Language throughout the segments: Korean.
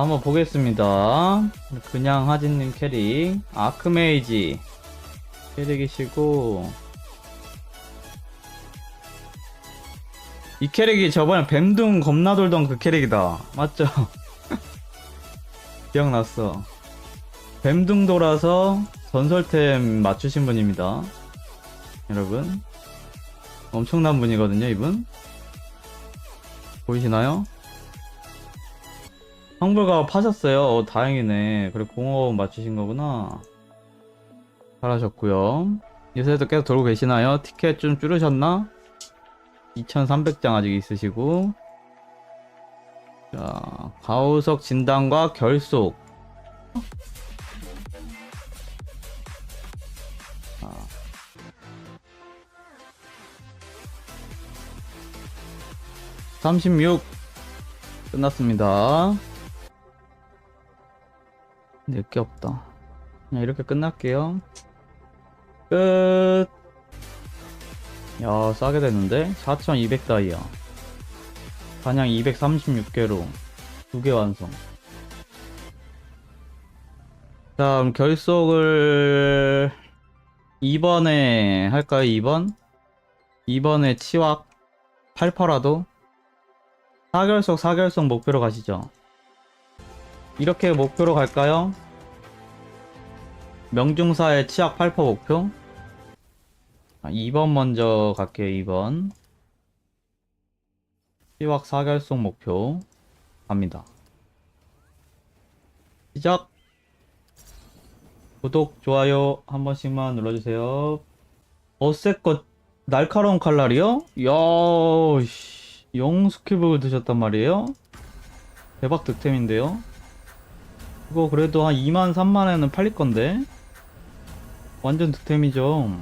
한번 보겠습니다. 그냥 하진님 캐릭. 아크메이지. 캐릭이시고. 이 캐릭이 저번에 뱀둥 겁나 돌던 그 캐릭이다. 맞죠? 기억났어. 뱀둥 돌아서 전설템 맞추신 분입니다. 여러분. 엄청난 분이거든요, 이분. 보이시나요? 황불가 파셨어요. 어, 다행이네. 그래, 공업 맞추신 거구나. 잘하셨고요 요새도 계속 돌고 계시나요? 티켓 좀 줄으셨나? 2300장 아직 있으시고. 자, 가우석 진단과 결속. 자. (36) 끝났습니다 낼 게 없다 그냥 이렇게 끝날게요 끝 야, 싸게 됐는데? 4200 다이아. 단양 236개로 두 개 완성. 자, 그럼 결속을 2번에 할까요? 2번? 2번에 치확 8퍼라도 4결속 4결속 목표로 가시죠. 이렇게 목표로 갈까요? 명중사의 치약 8퍼 목표. 아, 2번 먼저 갈게요, 2번. 시왁 4결속 목표. 갑니다. 시작! 구독, 좋아요 한 번씩만 눌러주세요. 어세껏 날카로운 칼날이요? 이야, 씨, 영 스킬북을 드셨단 말이에요? 대박 득템인데요? 그거 그래도 한 2만 3만에는 팔릴 건데? 완전 득템이죠.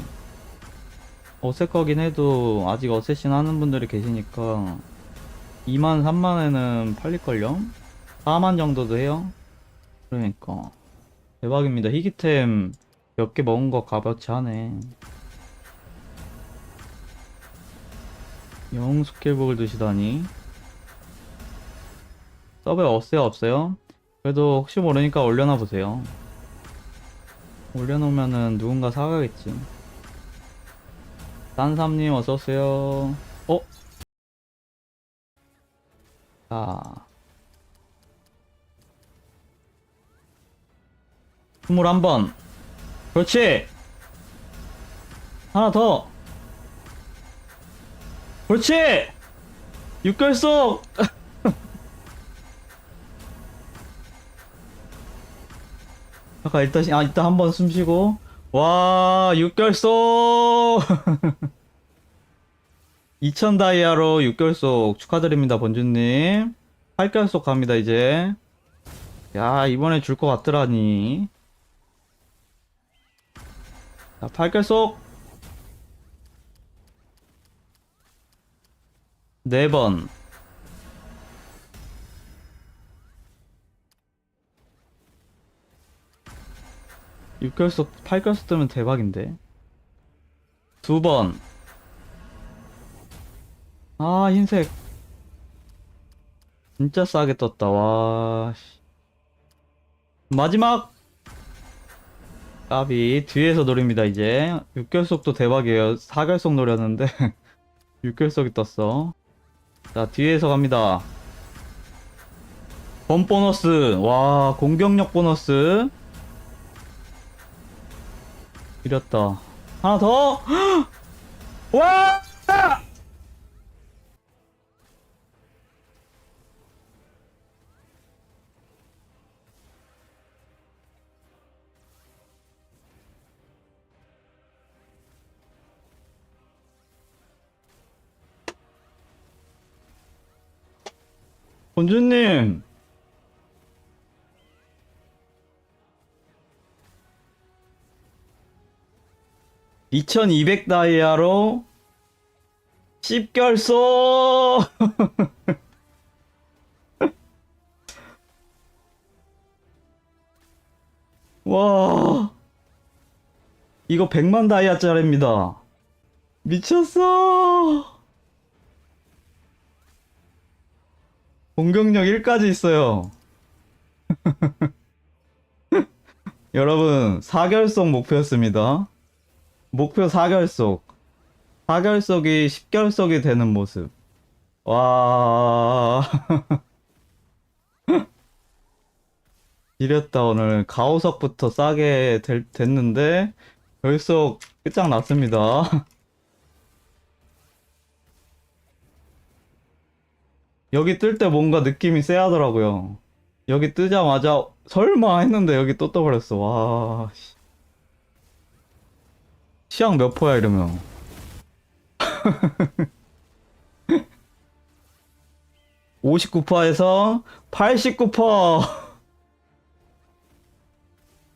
어셋 거긴 해도 아직 어쌔신 하는 분들이 계시니까 2만 3만에는 팔릴걸요? 4만 정도도 해요? 그러니까 대박입니다 희귀템 몇 개 먹은 거 값어치 하네 영 스킬북을 드시다니 서브에 어세요 없어요? 그래도 혹시 모르니까 올려놔 보세요 올려놓으면은 누군가 사가겠지 딴삼님 어서오세요. 어? 자. 21번. 그렇지! 하나 더! 그렇지! 육결속! 잠깐 일단 시- 아 일단 한번 숨 쉬고 와, 6결속! 2000 다이아로 6결속 축하드립니다, 번주님. 8결속 갑니다, 이제. 야, 이번에 줄 것 같더라니. 자, 8결속! 4번. 육결속 8결속 뜨면 대박인데. 두 번. 아, 흰색. 진짜 싸게 떴다, 와. 씨. 마지막! 까비. 뒤에서 노립니다, 이제. 6결속도 대박이에요. 4결속 노렸는데. 6결속이 떴어. 자, 뒤에서 갑니다. 범 보너스. 와, 공격력 보너스. 이렸다. 하나 더! 와! 본주님! 2200 다이아로 10결속! 와. 이거 100만 다이아짜리입니다. 미쳤어! 공격력 1까지 있어요. 여러분, 4결속 목표였습니다. 목표 4결속. 4결속이 10결속이 되는 모습. 와. 이랬다, 오늘. 가오석부터 싸게 될- 됐는데, 결속 끝장났습니다. 여기 뜰 때 뭔가 느낌이 쎄하더라고요. 여기 뜨자마자 설마 했는데 여기 또 떠버렸어. 와. 씨. 시향 몇 포야 이러면. (59%에서) (89%)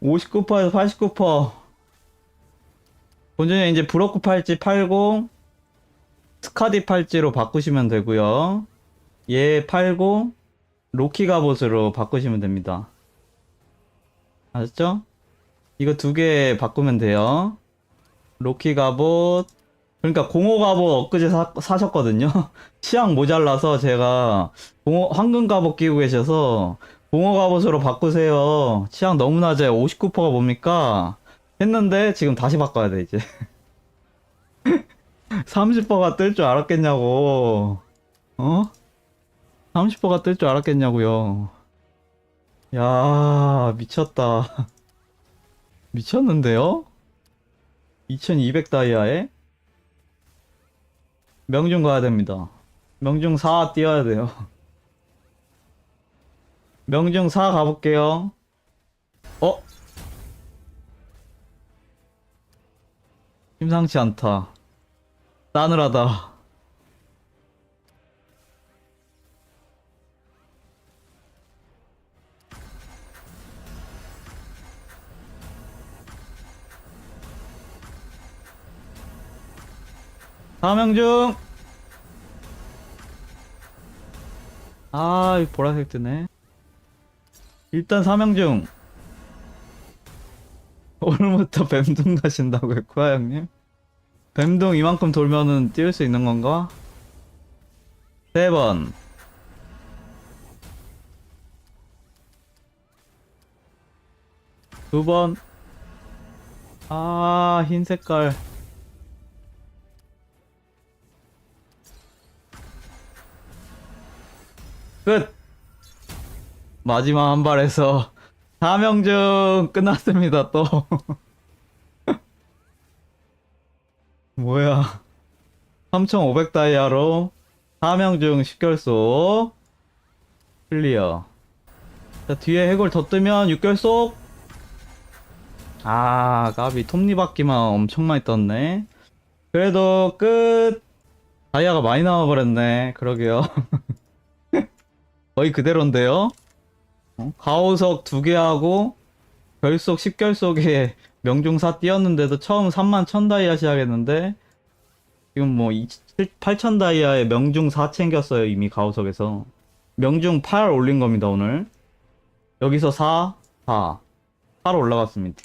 59%에서 89% 본전에 이제 브로크 팔찌 팔고 스카디 팔찌로 바꾸시면 되고요 얘 팔고 로키 갑옷으로 바꾸시면 됩니다. 아셨죠? 이거 두 개 바꾸면 돼요. 로키 갑옷. 그러니까 공호 갑옷 엊그제 사, 사셨거든요. 취향 모자라서 제가 공호, 황금 갑옷 끼고 계셔서 공호 갑옷으로 바꾸세요. 취향 너무 낮아요. 59%가 뭡니까? 했는데 지금 다시 바꿔야 돼, 이제. 30%가 뜰 줄 알았겠냐고. 어? 30%가 뜰 줄 알았겠냐고요. 야, 미쳤다. 미쳤는데요? 2200 다이아에? 명중 가야 됩니다. 명중 4 뛰어야 돼요. 명중 4 가볼게요. 어? 심상치 않다. 싸늘하다. 사명중 아, 이 보라색 뜨네. 일단 사명중. 오늘부터 뱀동 가신다고요, 쿠아 형님? 뱀동 이만큼 돌면은 띄울 수 있는 건가? 세 번. 두 번. 아, 흰 색깔. 끝! 마지막 한 발에서 사명중 끝났습니다, 또. 뭐야. 3500 다이아로 사명중 10결속 클리어. 자, 뒤에 해골 더 뜨면 6결속. 아, 까비 톱니바퀴만 엄청 많이 떴네. 그래도 끝. 다이아가 많이 나와버렸네. 그러게요. 거의 그대로인데요. 어? 가오석 두 개 하고 결속 10결속에 명중사 띄었는데도 처음 3만 1000 다이아 시작했는데 지금 뭐 8천 다이아에 명중 4 챙겼어요 이미 가오석에서 명중 8 올린 겁니다 오늘 여기서 4 4 8 올라갔습니다